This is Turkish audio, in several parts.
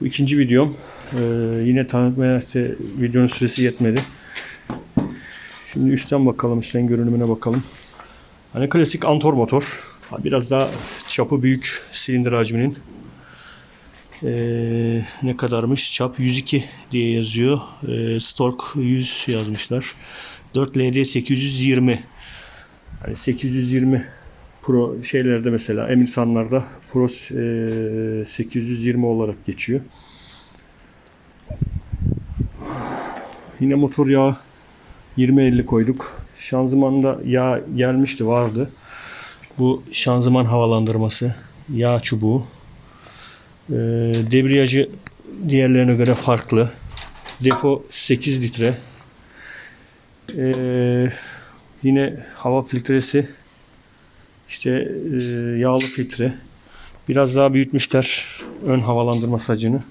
Bu ikinci videom. Ee, yine tanıtmaya işte videonun süresi yetmedi. Şimdi üstten bakalım, üstten görünümüne bakalım. Hani klasik Antor motor. Biraz daha çapı büyük silindir hacminin. Ee, ne kadarmış? Çap 102 diye yazıyor. Ee, Stork 100 yazmışlar. 4LD 820. Hani 820 Pro şeylerde mesela Emirsanlarda Pro e, 820 olarak geçiyor. Yine motor yağı 20-50 koyduk. Şanzımanda yağ gelmişti vardı. Bu şanzıman havalandırması, yağ çubuğu. Ee, debriyajı diğerlerine göre farklı. Depo 8 litre. Ee, yine hava filtresi işte e, yağlı filtre. Biraz daha büyütmüşler ön havalandırma sacını.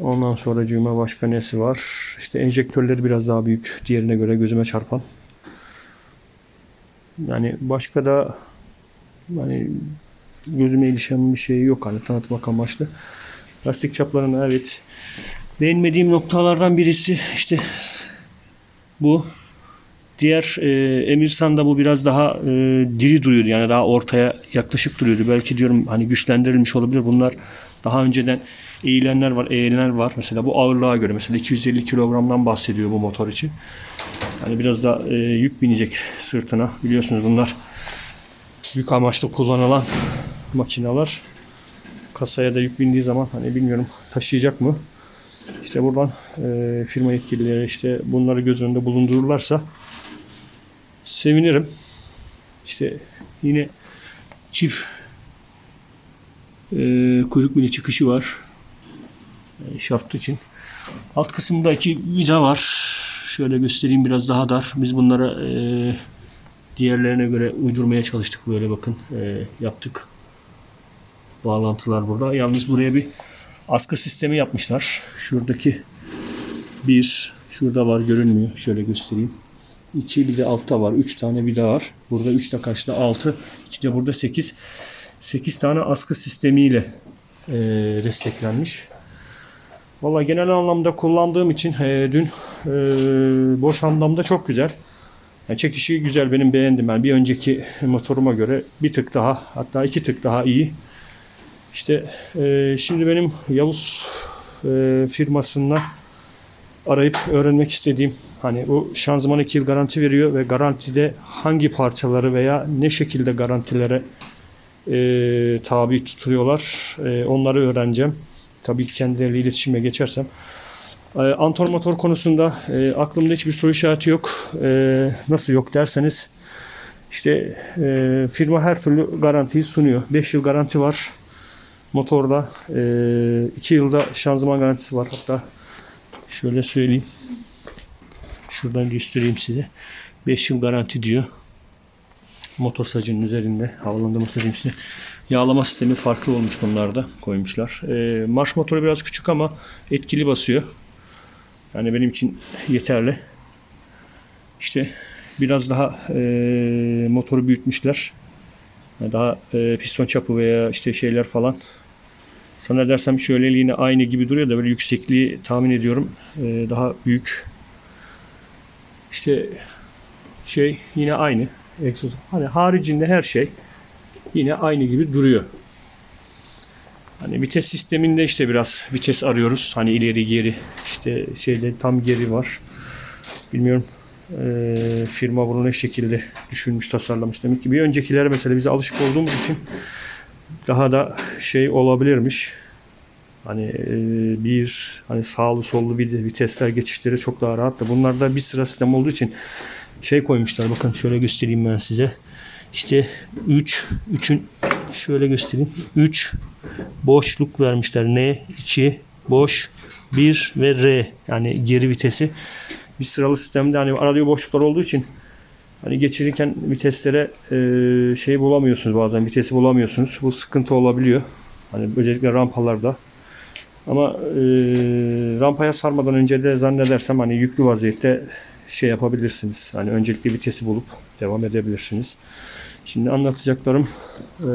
Ondan sonra başka nesi var? İşte enjektörleri biraz daha büyük diğerine göre gözüme çarpan. Yani başka da hani gözüme ilişen bir şey yok hani tanıtmak amaçlı. Lastik çaplarına evet beğenmediğim noktalardan birisi işte bu. Diğer e, Emirsan'da bu biraz daha e, diri duruyordu. Yani daha ortaya yaklaşık duruyordu. Belki diyorum hani güçlendirilmiş olabilir. Bunlar daha önceden eğilenler var, eğilenler var. Mesela bu ağırlığa göre mesela 250 kilogramdan bahsediyor bu motor için. Yani biraz da e, yük binecek sırtına. Biliyorsunuz bunlar yük amaçlı kullanılan makineler. Kasaya da yük bindiği zaman hani bilmiyorum taşıyacak mı? İşte buradan e, firma yetkilileri işte bunları göz önünde bulundururlarsa sevinirim. İşte yine çift e, kuyruk mili çıkışı var. E, şaft için. Alt kısımda iki vida var. Şöyle göstereyim biraz daha dar. Biz bunlara e, diğerlerine göre uydurmaya çalıştık. Böyle bakın e, yaptık. Bağlantılar burada. Yalnız buraya bir askı sistemi yapmışlar. Şuradaki bir şurada var görünmüyor. Şöyle göstereyim. İki bir de altta var. Üç tane vida var. Burada üç de kaçta? Altı. İki de burada sekiz. Sekiz tane askı sistemiyle e, desteklenmiş. Valla genel anlamda kullandığım için e, dün e, boş anlamda çok güzel. Yani çekişi güzel benim beğendim. Yani bir önceki motoruma göre bir tık daha hatta iki tık daha iyi. İşte e, şimdi benim Yavuz e, firmasından arayıp öğrenmek istediğim hani bu şanzıman 2 yıl garanti veriyor ve garantide hangi parçaları veya ne şekilde garantilere e, tabi tutuluyorlar e, onları öğreneceğim. Tabii ki kendileriyle iletişime geçersem. E, Antor motor konusunda e, aklımda hiçbir soru işareti yok. E, nasıl yok derseniz işte e, firma her türlü garantiyi sunuyor. 5 yıl garanti var motorda. 2 yılda şanzıman garantisi var. Hatta şöyle söyleyeyim. Şuradan göstereyim size. 5 yıl garanti diyor. Motor sacının üzerinde, havalandırma sacının üstünde. Yağlama sistemi farklı olmuş bunlarda koymuşlar. E, marş motoru biraz küçük ama etkili basıyor. Yani benim için yeterli. İşte biraz daha e, motoru büyütmüşler. Daha e, piston çapı veya işte şeyler falan. Sana dersem şöyle yine aynı gibi duruyor da böyle yüksekliği tahmin ediyorum e, daha büyük. İşte şey yine aynı. Exos. Hani haricinde her şey yine aynı gibi duruyor. Hani vites sisteminde işte biraz vites arıyoruz. Hani ileri geri işte şeyde tam geri var. Bilmiyorum eee, firma bunu ne şekilde düşünmüş tasarlamış. Demek ki bir öncekilere mesela bize alışık olduğumuz için daha da şey olabilirmiş. Hani eee, bir hani sağlı sollu bir vitesler geçişleri çok daha rahat da bunlarda bir sıra sistem olduğu için şey koymuşlar. Bakın şöyle göstereyim ben size. İşte 3 3'ün şöyle göstereyim. 3 boşluk vermişler. N 2 boş 1 ve R yani geri vitesi. Bir sıralı sistemde hani arada boşluklar olduğu için hani geçirirken viteslere e, şey bulamıyorsunuz bazen vitesi bulamıyorsunuz. Bu sıkıntı olabiliyor. Hani özellikle rampalarda. Ama e, rampaya sarmadan önce de zannedersem hani yüklü vaziyette şey yapabilirsiniz. Hani öncelikle vitesi bulup devam edebilirsiniz. Şimdi anlatacaklarım e,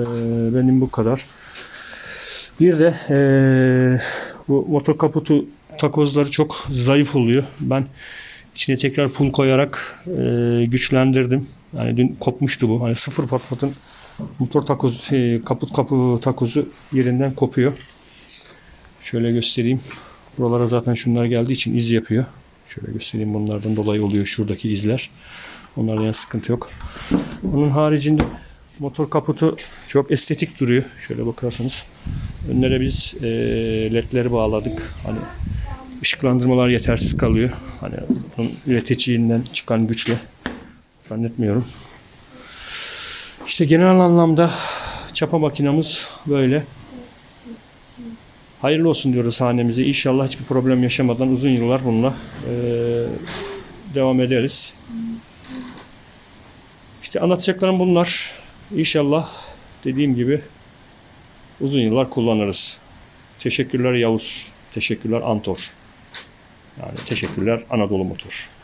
benim bu kadar. Bir de eee, bu motor kaputu takozları çok zayıf oluyor. Ben içine tekrar pul koyarak eee, güçlendirdim. Yani dün kopmuştu bu. Hani sıfır patlatın motor takoz, şey, kaput kapı takozu yerinden kopuyor. Şöyle göstereyim. Buralara zaten şunlar geldiği için iz yapıyor. Şöyle göstereyim bunlardan dolayı oluyor şuradaki izler. Onlardan yana sıkıntı yok. Onun haricinde motor kaputu çok estetik duruyor. Şöyle bakarsanız. Önlere biz e, ledleri bağladık. Hani ışıklandırmalar yetersiz kalıyor. Hani bunun üreticiyinden çıkan güçle zannetmiyorum. İşte genel anlamda çapa makinamız böyle. Hayırlı olsun diyoruz hanemize. İnşallah hiçbir problem yaşamadan uzun yıllar bununla e, devam ederiz. İşte anlatacaklarım bunlar. İnşallah dediğim gibi uzun yıllar kullanırız. Teşekkürler Yavuz. Teşekkürler Antor. Yani teşekkürler Anadolu Motor.